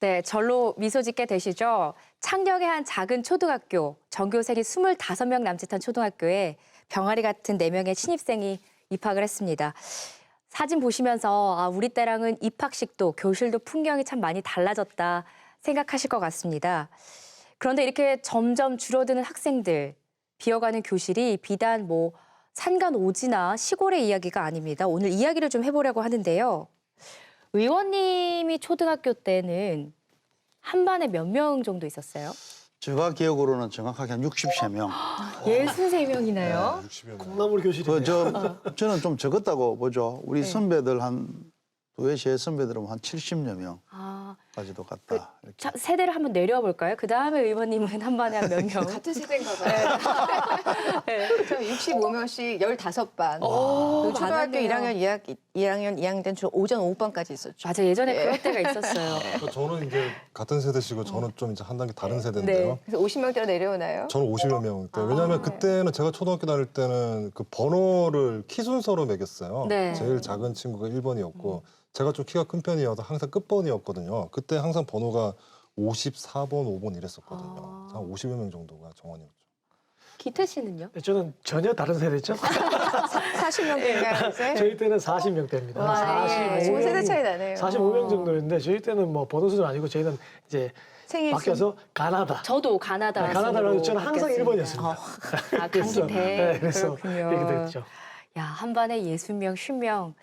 네, 절로 미소 짓게 되시죠. 창녕의 한 작은 초등학교, 전교생이 25명 남짓한 초등학교에 병아리 같은 4명의 신입생이 입학을 했습니다. 사진 보시면서 아, 우리 때랑은 입학식도 교실도 풍경이 참 많이 달라졌다 생각하실 것 같습니다. 그런데 이렇게 점점 줄어드는 학생들, 비어가는 교실이 비단 뭐 산간 오지나 시골의 이야기가 아닙니다. 오늘 이야기를 좀 해보려고 하는데요. 의원님이 초등학교 때는 한 반에 몇 명 정도 있었어요? 제가 기억으로는 정확하게 한 63명. 예순세 명이나요? 60여 명. 콩나물 교실이네요. 그 저 저는 좀 적었다고 보죠. 우리 네. 선배들 한 도예 제 선배들은 한 70여 아, 명 까지도 갔다. 이렇게. 자, 세대를 한번 내려와 볼까요? 그 다음에 의원님은 한 반에 한 몇 명? 같은 세대인가 봐요. 네. 저 65명씩 15반. 오, 그리고 초등학교 많았네요. 1학년, 2학년, 2학년, 2학년 때는 주로 오전 오후반까지 있었죠. 맞아 예전에 그럴 때가 있었어요. 그러니까 저는 이제 같은 세대시고 저는 좀 이제 한 단계 다른 세대인데요. 네. 그래서 50명대로 내려오나요? 저는 50여 명 때. 왜냐하면 그때는 제가 초등학교 다닐 때는 그 번호를 키 순서로 매겼어요. 네. 제일 작은 친구가 1번이었고 제가 좀 키가 큰 편이어서 항상 끝번이었거든요. 그때 항상 번호가 54번, 5번 이랬었거든요. 아. 한 50여 명 정도가 정원이었죠. 기태 씨는요? 네, 저는 전혀 다른 세대죠. 40명대인가요, 이제? 저희 때는 40명대입니다. 와, 예. 5 세대 45명, 차이 나네요. 45명 정도였는데 저희 때는 뭐 번호 수준 아니고 저희는 이제 생일 바뀌어서 가나다. 저도 가나다. 네, 가나다로 저는 항상 바뀌었습니다. 1번이었습니다. 어, 아, 그래서, 강기태. 네, 그래서 그렇군요. 이렇게 됐죠. 야, 한 반에 예순 명, 쉰 명.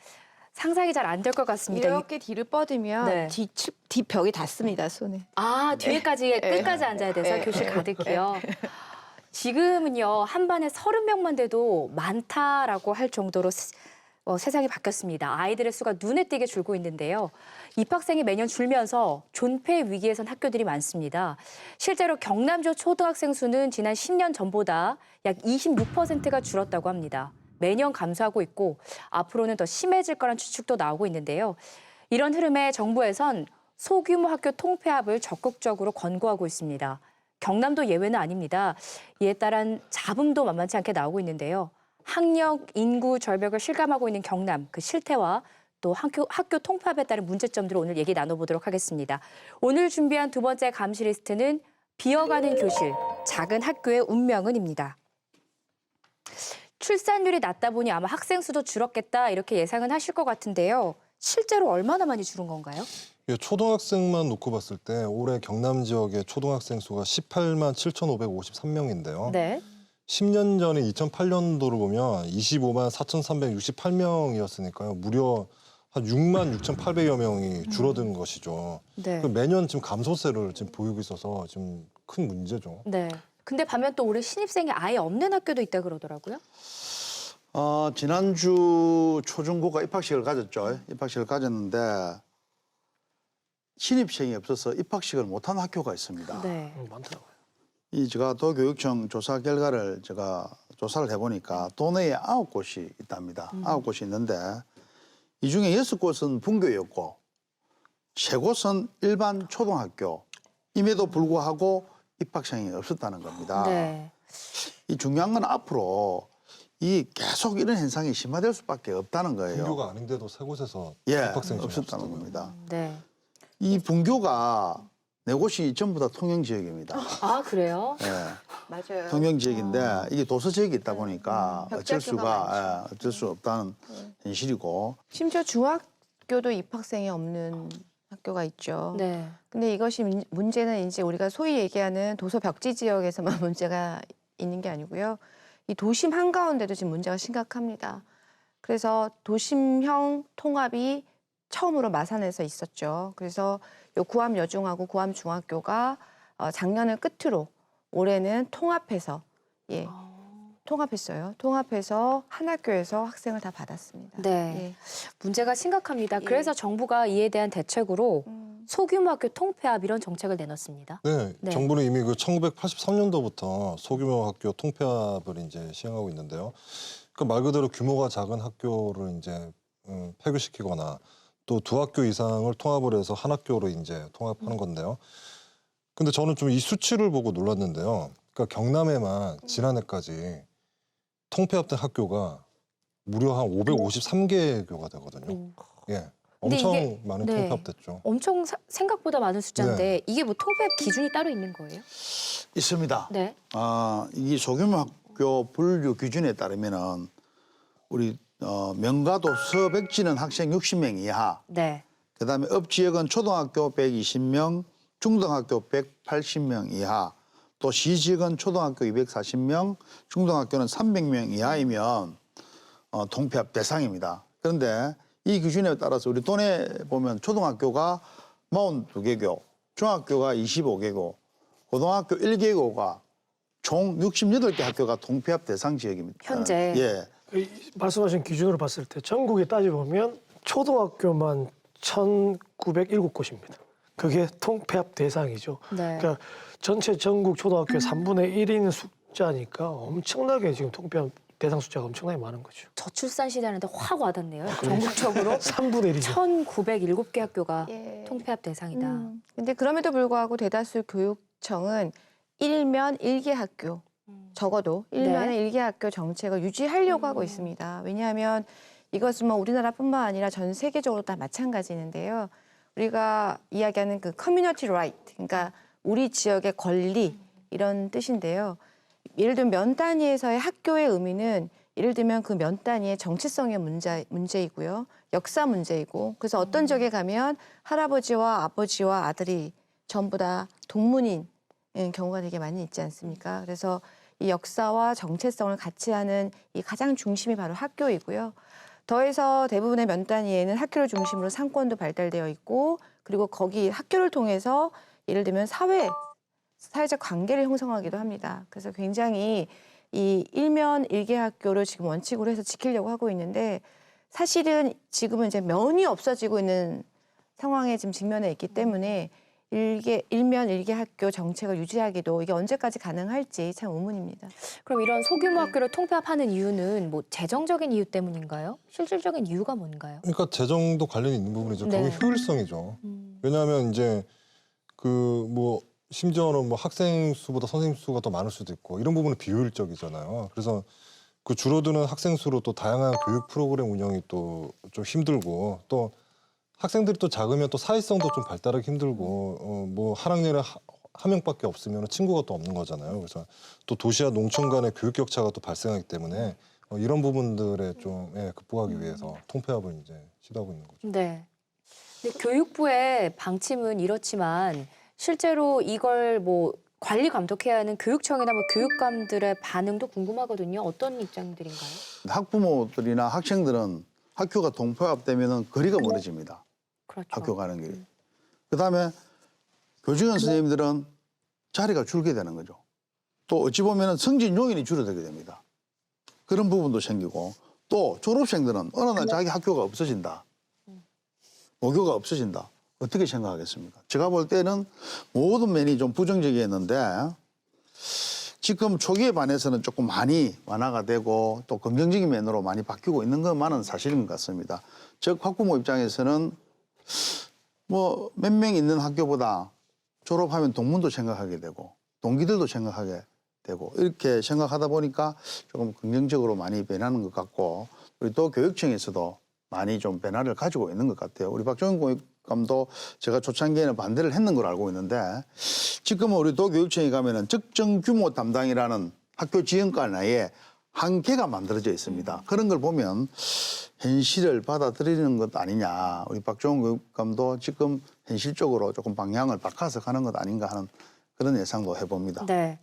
상상이 잘 안 될 것 같습니다. 이렇게 뒤를 뻗으면 네. 뒤, 치- 뒤벽이 닿습니다, 손에. 아, 뒤에까지 끝까지 앉아야 돼서 네. 교실 가득히요. 지금은요 한 반에 서른 명만 돼도 많다라고 할 정도로 세- 어, 세상이 바뀌었습니다. 아이들의 수가 눈에 띄게 줄고 있는데요. 입학생이 매년 줄면서 존폐 위기에 선 학교들이 많습니다. 실제로 경남주 초등학생 수는 지난 10년 전보다 약 26%가 줄었다고 합니다. 매년 감소하고 있고 앞으로는 더 심해질 거란 추측도 나오고 있는데요. 이런 흐름에 정부에선 소규모 학교 통폐합을 적극적으로 권고하고 있습니다. 경남도 예외는 아닙니다. 이에 따른 잡음도 만만치 않게 나오고 있는데요. 학력, 인구 절벽을 실감하고 있는 경남 그 실태와 또 학교, 학교 통폐합에 따른 문제점들을 오늘 얘기 나눠보도록 하겠습니다. 오늘 준비한 두 번째 감시 리스트는 비어가는 교실, 작은 학교의 운명은입니다. 출산율이 낮다 보니 아마 학생 수도 줄었겠다 이렇게 예상은 하실 것 같은데요. 실제로 얼마나 많이 줄은 건가요? 예, 초등학생만 놓고 봤을 때 올해 경남 지역의 초등학생 수가 18만 7,553명인데요. 네. 10년 전에 2008년도를 보면 25만 4,368명이었으니까요. 무려 한 6만 6,800여 명이 줄어든 것이죠. 네. 그 매년 지금 감소세를 지금 보이고 있어서 지금 큰 문제죠. 네. 근데 반면 또 올해 신입생이 아예 없는 학교도 있다 그러더라고요. 어, 지난주 초중고가 입학식을 가졌죠. 입학식을 가졌는데 신입생이 없어서 입학식을 못한 학교가 있습니다. 네. 음, 많더라고요. 이 제가 도교육청 조사 결과를 제가 조사를 해보니까 도내에 아홉 곳이 있답니다. 아홉 곳이 있는데 이 중에 여섯 곳은 분교였고 세 곳은 일반 초등학교 임에도 불구하고 입학생이 없었다는 겁니다. 네. 이 중요한 건 앞으로 이 계속 이런 현상이 심화될 수밖에 없다는 거예요. 분교가 아닌데도 세 곳에서 예, 입학생이 좀 없었다는. 겁니다. 네. 이 분교가 네 곳이 전부 다 통영 지역입니다. 아 그래요? 예. 맞아요. 통영 지역인데 이게 도서 지역이 있다 보니까 음, 어쩔 수가 예, 어쩔 수 없다는 현실이고 심지어 중학교도 입학생이 없는 학교가 있죠. 네. 근데 이것이 문- 문제는 이제 우리가 소위 얘기하는 도서 벽지 지역에서만 문제가 있는 게 아니고요. 이 도심 한가운데도 지금 문제가 심각합니다. 그래서 도심형 통합이 처음으로 마산에서 있었죠. 그래서 요 구암 여중하고 구암 중학교가 어, 작년을 끝으로 올해는 통합해서 예 통합했어요. 통합해서 한 학교에서 학생을 다 받았습니다. 네. 예. 문제가 심각합니다. 예. 그래서 정부가 이에 대한 대책으로 음. 소규모 학교 통폐합 이런 정책을 내놨습니다. 네, 네. 정부는 이미 그 1983년도부터 소규모 학교 통폐합을 이제 시행하고 있는데요. 그 말 그대로 규모가 작은 학교를 이제 음, 폐교시키거나 또 두 학교 이상을 통합을 해서 한 학교로 이제 통합하는 건데요. 근데 저는 좀 이 수치를 보고 놀랐는데요. 그러니까 경남에만 지난해까지 통폐합된 학교가 무려 한 553개 교가 되거든요. 음. 예. 근데 엄청 이게- 많은 네. 통폐합됐죠. 엄청 사- 생각보다 많은 숫자인데 네. 이게 뭐 통폐합 기준이 따로 있는 거예요? 있습니다. 네. 아, 이 소규모 학교 분류 기준에 따르면은 우리 어, 명가도 서백지는 학생 60명 이하, 네. 그다음에 업 지역은 초등학교 120명, 중등학교 180명 이하, 또시 지역은 초등학교 240명, 중등학교는 300명 이하이면 어, 통폐합 대상입니다. 그런데 이 기준에 따라서 우리 돈에 보면 초등학교가 42개교, 중학교가 25개교, 고등학교 1개교가 총 68개 학교가 통폐합 대상 지역입니다. 현재. 예. 이 말씀하신 기준으로 봤을 때 전국에 따져 보면 초등학교만 1,907곳입니다. 그게 통폐합 대상이죠. 네. 그러니까 전체 전국 초등학교 3분의 1인 숫자니까 엄청나게 지금 통폐합 대상 숫자가 엄청나게 많은 거죠. 저출산 시대한테 확 와닿네요. 전국적으로 3분의 1이죠. 1,907개 학교가 예. 통폐합 대상이다. 음. 근데 그럼에도 불구하고 대다수 교육청은 일면 일개 학교 적어도 일면의 네. 일개 학교 정책을 유지하려고 하고 음. 있습니다. 왜냐하면 이것은 뭐 우리나라뿐만 아니라 전 세계적으로 다 마찬가지인데요. 우리가 이야기하는 그 커뮤니티 라이트, 그러니까 우리 지역의 권리 이런 뜻인데요. 예를 들면 면 단위에서의 학교의 의미는 예를 들면 그 면 단위의 정체성의 문제, 문제이고요. 역사 문제이고. 그래서 어떤 지역에 가면 할아버지와 아버지와 아들이 전부 다 동문인 인 경우가 되게 많이 있지 않습니까? 그래서 이 역사와 정체성을 같이 하는 이 가장 중심이 바로 학교이고요. 더해서 대부분의 면 단위에는 학교를 중심으로 상권도 발달되어 있고 그리고 거기 학교를 통해서 예를 들면 사회 사회적 관계를 형성하기도 합니다. 그래서 굉장히 이 일면 일개 학교를 지금 원칙으로 해서 지키려고 하고 있는데 사실은 지금은 이제 면이 없어지고 있는 상황에 지금 직면해 있기 때문에 일개 일면 일개 학교 정책을 유지하기도 이게 언제까지 가능할지 참 의문입니다. 그럼 이런 소규모 학교를 통폐합하는 이유는 뭐 재정적인 이유 때문인가요? 실질적인 이유가 뭔가요? 그러니까 재정도 관련이 있는 부분이죠. 네. 그게 효율성이죠. 음. 왜냐하면 이제 그 뭐 심지어는 뭐 학생 수보다 선생님 수가 더 많을 수도 있고 이런 부분은 비효율적이잖아요. 그래서 그 줄어드는 학생 수로 또 다양한 교육 프로그램 운영이 또 좀 힘들고 또 학생들이 또 작으면 또 사회성도 좀 발달하기 힘들고 어, 뭐한 학년에 하, 한 명밖에 없으면 친구가 또 없는 거잖아요. 그래서 또 도시와 농촌 간의 교육 격차가 또 발생하기 때문에 어, 이런 부분들에 좀 예, 극복하기 위해서 통폐합을 이제 시도하고 있는 거죠. 네. 근데 교육부의 방침은 이렇지만 실제로 이걸 뭐 관리 감독해야 하는 교육청이나 뭐 교육감들의 반응도 궁금하거든요. 어떤 입장들인가요? 학부모들이나 학생들은 학교가 동포합되면은 거리가 멀어집니다. 그렇죠. 학교 가는 길이. 그다음에 교직원 선생님들은 자리가 줄게 되는 거죠. 또 어찌 보면은 성진 요인이 줄어들게 됩니다. 그런 부분도 생기고 또 졸업생들은 어느 날 자기 학교가 없어진다. 모교가 없어진다. 어떻게 생각하겠습니까? 제가 볼 때는 모든 면이 좀 부정적이었는데 지금 초기에 반해서는 조금 많이 완화가 되고 또 긍정적인 면으로 많이 바뀌고 있는 것만은 사실인 것 같습니다. 즉 학부모 입장에서는 뭐 몇 명 있는 학교보다 졸업하면 동문도 생각하게 되고 동기들도 생각하게 되고 이렇게 생각하다 보니까 조금 긍정적으로 많이 변하는 것 같고 우리 또 교육청에서도 많이 좀 변화를 가지고 있는 것 같아요. 우리 박정현 교육감도 제가 초창기에는 반대를 했는 걸 알고 있는데 지금은 우리 도교육청에 가면은 적정 규모 담당이라는 학교 지원과 내에 한 개가 만들어져 있습니다. 그런 걸 보면 현실을 받아들이는 것 아니냐. 우리 박종훈 교육감도 지금 현실적으로 조금 방향을 바꿔서 가는 것 아닌가 하는 그런 예상도 해봅니다. 네.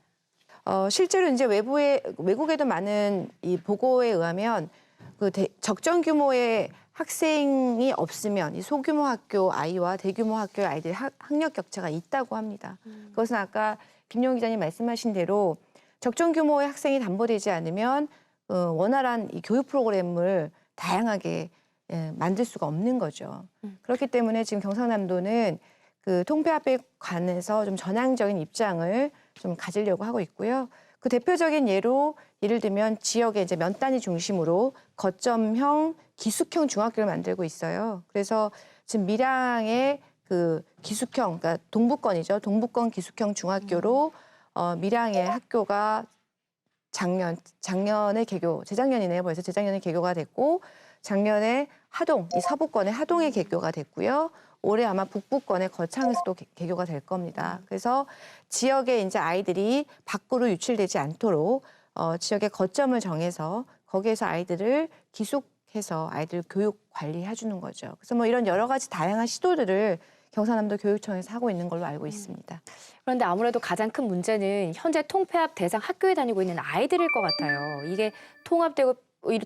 어, 실제로 이제 외부에 외국에도 많은 이 보고에 의하면 그 대- 적정 규모의 학생이 없으면 이 소규모 학교 아이와 대규모 학교 아이들의 학, 학력 격차가 있다고 합니다. 그것은 아까 김용 기자님 말씀하신 대로 적정 규모의 학생이 담보되지 않으면 어, 원활한 이 교육 프로그램을 다양하게 예, 만들 수가 없는 거죠. 음. 그렇기 때문에 지금 경상남도는 그 통폐합에 관해서 좀 전향적인 입장을 좀 가지려고 하고 있고요. 그 대표적인 예로 예를 들면 지역의 이제 면 단위 중심으로 거점형 기숙형 중학교를 만들고 있어요. 그래서 지금 밀양의 그 기숙형, 그러니까 동부권이죠. 동부권 기숙형 중학교로 어, 밀양의 학교가 작년 작년에 개교, 재작년이네요. 벌써 재작년에 개교가 됐고 작년에 하동, 이 서부권의 하동에 개교가 됐고요. 올해 아마 북부권의 거창에서도 개- 개교가 될 겁니다. 그래서 지역에 이제 아이들이 밖으로 유출되지 않도록 어, 지역의 거점을 정해서 거기에서 아이들을 기숙해서 아이들 교육 관리해 주는 거죠. 그래서 뭐 이런 여러 가지 다양한 시도들을 경상남도 교육청에서 하고 있는 걸로 알고 있습니다. 그런데 아무래도 가장 큰 문제는 현재 통폐합 대상 학교에 다니고 있는 아이들일 것 같아요. 이게 통합되고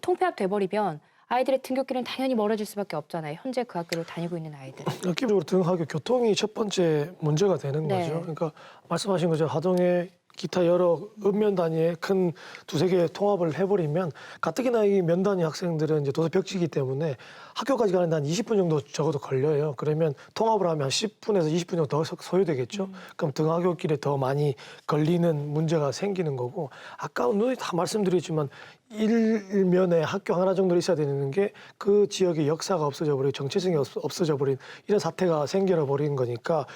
통폐합 돼버리면 아이들의 등교길은 당연히 멀어질 수밖에 없잖아요. 현재 그 학교를 다니고 있는 아이들. 기본적으로 등하교 교통이 첫 번째 문제가 되는 네. 거죠. 그러니까 말씀하신 것처럼 하동에 기타 여러 읍면 단위의 큰 두세 개 통합을 해버리면 가뜩이나 이 면 단위 학생들은 이제 도서 벽지기 때문에 학교까지 가는데 한 20분 정도 적어도 걸려요. 그러면 통합을 하면 한 10분에서 20분 정도 더 소- 소요되겠죠. 그럼 등하교길에 더 많이 걸리는 문제가 생기는 거고 아까 누이 다 말씀드렸지만 일면에 학교 하나 정도 있어야 되는 게 그 지역의 역사가 없어져 버리고 정체성이 없- 없어져 버린 이런 사태가 생겨 버린 거니까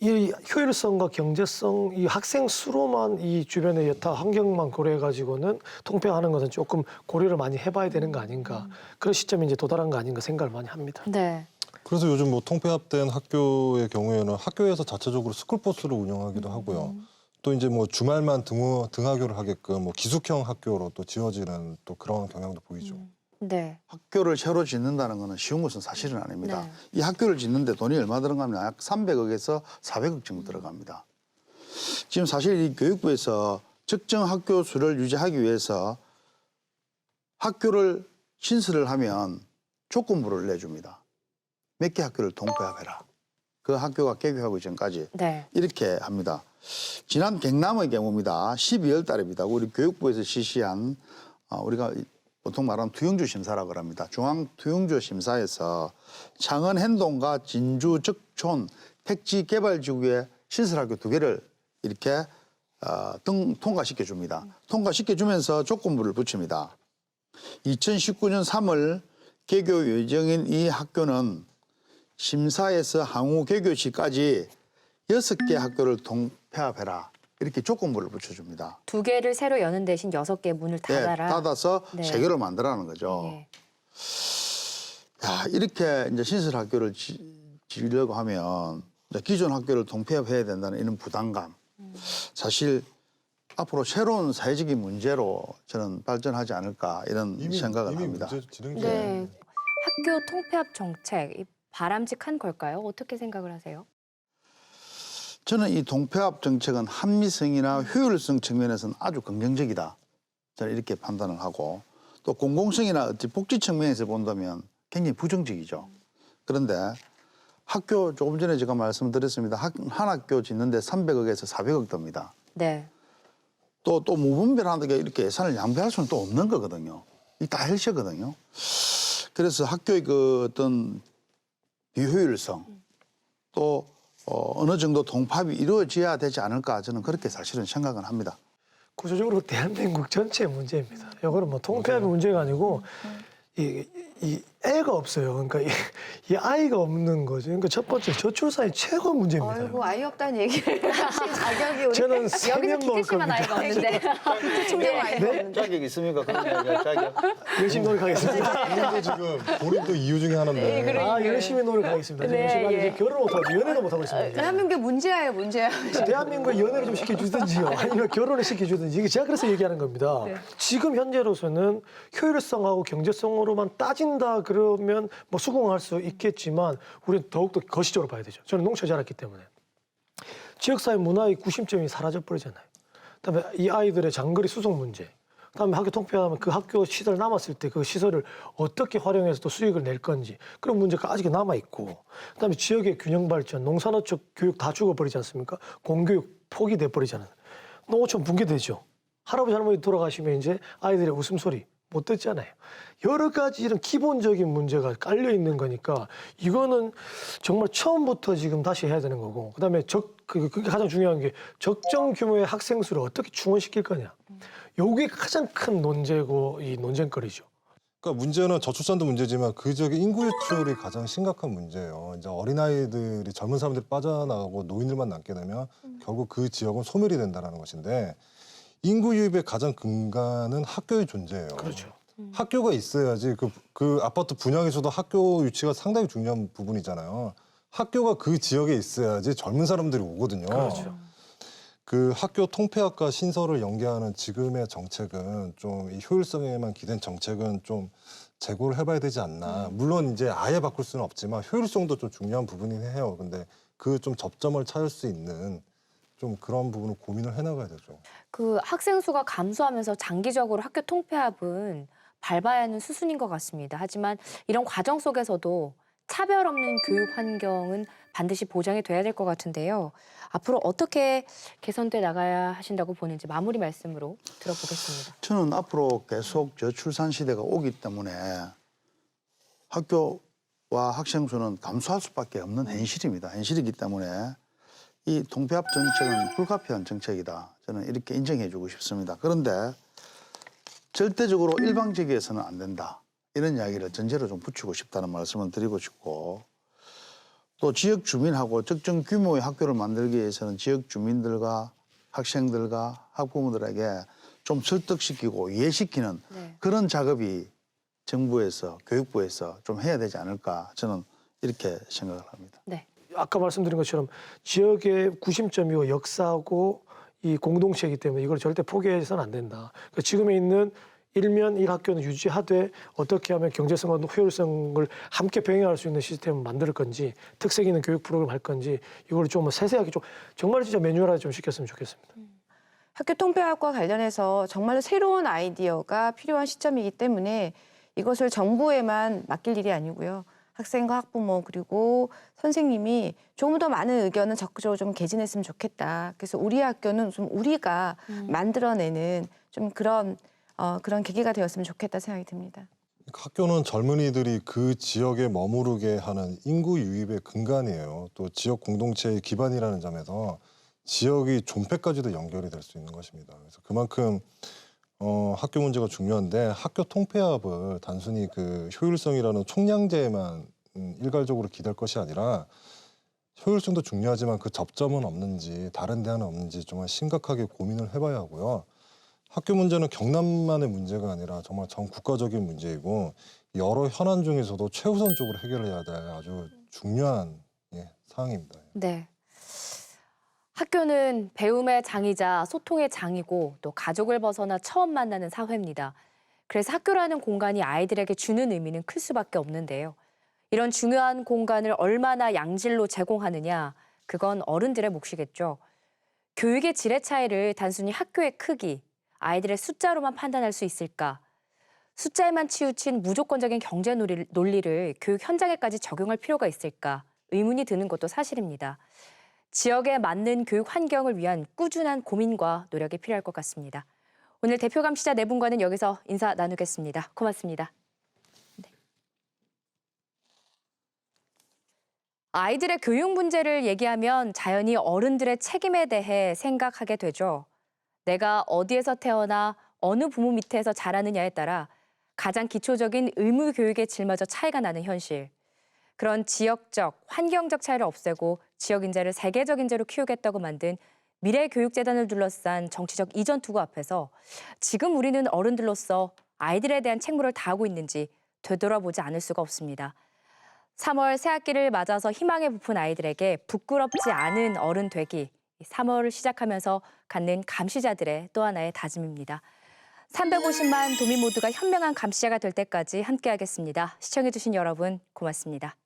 이 효율성과 경제성 이 학생 수로만 이 주변의 여타 환경만 고려해 가지고는 통폐하는 것은 조금 고려를 많이 해봐야 되는 거 아닌가 그런 시점이 이제 도달한 거 아닌가 생각을 많이 합니다. 네. 그래서 요즘 뭐 통폐합된 학교의 경우에는 학교에서 자체적으로 스쿨버스를 운영하기도 하고요. 또 이제 뭐 주말만 등, 등하교를 하게끔 뭐 기숙형 학교로 또 지어지는 또 그런 경향도 보이죠. 네. 학교를 새로 짓는다는 것은 쉬운 것은 사실은 아닙니다. 네. 이 학교를 짓는데 돈이 얼마 들어가면 약 300억에서 400억 정도 들어갑니다. 지금 사실 이 교육부에서 적정 학교 수를 유지하기 위해서 학교를 신설을 하면 조건부를 내줍니다. 몇 개 학교를 동폐합해라. 그 학교가 개교하기 전까지 네. 이렇게 합니다. 지난 경남의 경우입니다. 12월 달입니다. 우리 교육부에서 실시한 어, 우리가 보통 말하는 투영주 심사라고 합니다. 중앙 투영주 심사에서 창원 행동과 진주 적촌 택지 개발 지구의 신설학교 두 개를 이렇게 어, 등 통과시켜 줍니다. 통과시켜 주면서 조건부를 붙입니다. 2019년 3월 개교 예정인 이 학교는 심사에서 항우 개교 시까지 여섯 개 학교를 통폐합해라 이렇게 조건부를 붙여줍니다. 두 개를 새로 여는 대신 여섯 개 문을 네, 닫아라. 닫아서 네. 세 개로 만들라는 거죠. 예. 야, 이렇게 이제 신설 학교를 지, 지으려고 하면 이제 기존 학교를 통폐합해야 된다는 이런 부담감. 사실 앞으로 새로운 사회적인 문제로 저는 발전하지 않을까 이런 생각을 이미 합니다. 문제 진행 네. 학교 통폐합 정책 이 바람직한 걸까요? 어떻게 생각을 하세요? 저는 이 동폐합 정책은 합리성이나 효율성 측면에서는 아주 긍정적이다. 저는 이렇게 판단을 하고 또 공공성이나 어찌 복지 측면에서 본다면 굉장히 부정적이죠. 그런데 학교 조금 전에 제가 말씀드렸습니다. 학- 한 학교 짓는데 300억에서 400억 듭니다. 네. 또, 또 무분별하게 이렇게 예산을 양배할 수는 또 없는 거거든요. 이다 헬시거든요. 그래서 학교의 그 어떤 비효율성 또 어, 어느 정도 동팝이 이루어져야 되지 않을까 저는 그렇게 사실은 생각은 합니다. 구조적으로 대한민국 전체의 문제입니다. 이거는 뭐 통폐합의 문제가 아니고 이, 이 애가 없어요. 그러니까 이, 이 아이가 없는 거죠. 그러니까 첫 번째 저출산이 최고 문제입니다. 아이고 아이 없다는 얘기를 하실 자격이 우리 저는 세명 여기서 먹을 기특심한 겁니다. 아이가 없는데. 충격 아이가 없는데. 자격 있습니까? 그런 얘기할 자격? 열심히 노력하겠습니다. 본인도 지금 본인 또 이유 중에 하나인데 아 열심히 노력하겠습니다. 네, 열심히 하고 예. 이제 결혼 못하고 연애도 못하고 있습니다. 대한민국의 문제예요 문제야. 대한민국에 연애를 좀 시켜주든지요. 아니면 결혼을 시켜주든지. 이게 제가 그래서 얘기하는 겁니다. 지금 현재로서는 효율성하고 경제성으로만 따진다 그 러면 뭐 수긍할 수 있겠지만 우리는 더욱더 거시적으로 봐야 되죠. 저는 농촌에 자랐기 때문에. 지역사회 문화의 구심점이 사라져버리잖아요. 그다음에 이 아이들의 장거리 수송 문제. 그다음에 학교 통폐하면 그 학교 시설 남았을 때 그 시설을 어떻게 활용해서 또 수익을 낼 건지 그런 문제가 아직 남아 있고 그다음에 지역의 균형 발전, 농산어촌 교육 다 죽어버리지 않습니까? 공교육 포기돼 버리잖아요. 농어촌 붕괴되죠. 할아버지 할머니 돌아가시면 이제 아이들의 웃음소리 못 듣잖아요. 여러 가지 이런 기본적인 문제가 깔려 있는 거니까 이거는 정말 처음부터 지금 다시 해야 되는 거고 그다음에 적 그, 그게 가장 중요한 게 적정 규모의 학생 수를 어떻게 충원시킬 거냐. 요게 가장 큰 논제고 이 논쟁거리죠. 그러니까 문제는 저출산도 문제지만 그 지역의 인구 유출이 가장 심각한 문제예요. 이제 어린 아이들이 젊은 사람들이 빠져나가고 노인들만 남게 되면 결국 그 지역은 소멸이 된다는 것인데 인구 유입의 가장 근간은 학교의 존재예요. 그렇죠. 학교가 있어야지 그, 그 아파트 분양에서도 학교 위치가 상당히 중요한 부분이잖아요. 학교가 그 지역에 있어야지 젊은 사람들이 오거든요. 그렇죠. 그 학교 통폐합과 신설을 연계하는 지금의 정책은 좀 이 효율성에만 기댄 정책은 좀 재고를 해봐야 되지 않나. 물론 이제 아예 바꿀 수는 없지만 효율성도 좀 중요한 부분이긴 해요. 근데 그 좀 접점을 찾을 수 있는 좀 그런 부분을 고민을 해나가야 되죠. 그 학생 수가 감소하면서 장기적으로 학교 통폐합은 밟아야 하는 수순인 것 같습니다. 하지만 이런 과정 속에서도 차별 없는 교육 환경은 반드시 보장이 돼야 될 것 같은데요. 앞으로 어떻게 개선돼 나가야 하신다고 보는지 마무리 말씀으로 들어보겠습니다. 저는 앞으로 계속 저출산 시대가 오기 때문에 학교와 학생 수는 감소할 수밖에 없는 현실입니다. 현실이기 때문에 이 통폐합 정책은 불가피한 정책이다. 저는 이렇게 인정해주고 싶습니다. 그런데 절대적으로 일방적이어서는 안 된다. 이런 이야기를 전제로 좀 붙이고 싶다는 말씀을 드리고 싶고 또 지역 주민하고 적정 규모의 학교를 만들기 위해서는 지역 주민들과 학생들과 학부모들에게 좀 설득시키고 이해시키는 네. 그런 작업이 정부에서 교육부에서 좀 해야 되지 않을까 저는 이렇게 생각을 합니다. 네. 아까 말씀드린 것처럼 지역의 구심점이고 역사고 이 공동체이기 때문에 이걸 절대 포기해서는 안 된다. 그러니까 지금에 있는 일면 일 학교는 유지하되 어떻게 하면 경제성과 효율성을 함께 병행할 수 있는 시스템을 만들 건지 특색 있는 교육 프로그램 할 건지 이걸 좀 세세하게 좀 정말 진짜 매뉴얼화 좀 시켰으면 좋겠습니다. 학교 통폐합과 관련해서 정말로 새로운 아이디어가 필요한 시점이기 때문에 이것을 정부에만 맡길 일이 아니고요. 학생과 학부모 그리고 선생님이 조금 더 많은 의견을 적극적으로 좀 개진했으면 좋겠다. 그래서 우리 학교는 좀 우리가 만들어내는 좀 그런 어, 그런 계기가 되었으면 좋겠다 생각이 듭니다. 학교는 젊은이들이 그 지역에 머무르게 하는 인구 유입의 근간이에요. 또 지역 공동체의 기반이라는 점에서 지역이 존폐까지도 연결이 될 수 있는 것입니다. 그래서 그만큼 어, 학교 문제가 중요한데 학교 통폐합을 단순히 그 효율성이라는 총량제에만 음, 일괄적으로 기댈 것이 아니라 효율성도 중요하지만 그 접점은 없는지 다른 대안은 없는지 정말 심각하게 고민을 해봐야 하고요. 학교 문제는 경남만의 문제가 아니라 정말 전 국가적인 문제이고 여러 현안 중에서도 최우선적으로 해결해야 될 아주 중요한 예, 사항입니다. 네. 학교는 배움의 장이자 소통의 장이고 또 가족을 벗어나 처음 만나는 사회입니다. 그래서 학교라는 공간이 아이들에게 주는 의미는 클 수밖에 없는데요. 이런 중요한 공간을 얼마나 양질로 제공하느냐, 그건 어른들의 몫이겠죠. 교육의 질의 차이를 단순히 학교의 크기, 아이들의 숫자로만 판단할 수 있을까? 숫자에만 치우친 무조건적인 경제 논리- 논리를 교육 현장에까지 적용할 필요가 있을까? 의문이 드는 것도 사실입니다. 지역에 맞는 교육 환경을 위한 꾸준한 고민과 노력이 필요할 것 같습니다. 오늘 대표 감시자 네 분과는 여기서 인사 나누겠습니다. 고맙습니다. 아이들의 교육 문제를 얘기하면 자연히 어른들의 책임에 대해 생각하게 되죠. 내가 어디에서 태어나 어느 부모 밑에서 자라느냐에 따라 가장 기초적인 의무 교육의 질마저 차이가 나는 현실. 그런 지역적, 환경적 차이를 없애고 지역 인재를 세계적 인재로 키우겠다고 만든 미래 교육재단을 둘러싼 정치적 이전 투구 앞에서 지금 우리는 어른들로서 아이들에 대한 책무를 다하고 있는지 되돌아보지 않을 수가 없습니다. 3월 새학기를 맞아서 희망에 부푼 아이들에게 부끄럽지 않은 어른 되기, 3월을 시작하면서 갖는 감시자들의 또 하나의 다짐입니다. 350만 도민 모두가 현명한 감시자가 될 때까지 함께하겠습니다. 시청해주신 여러분 고맙습니다.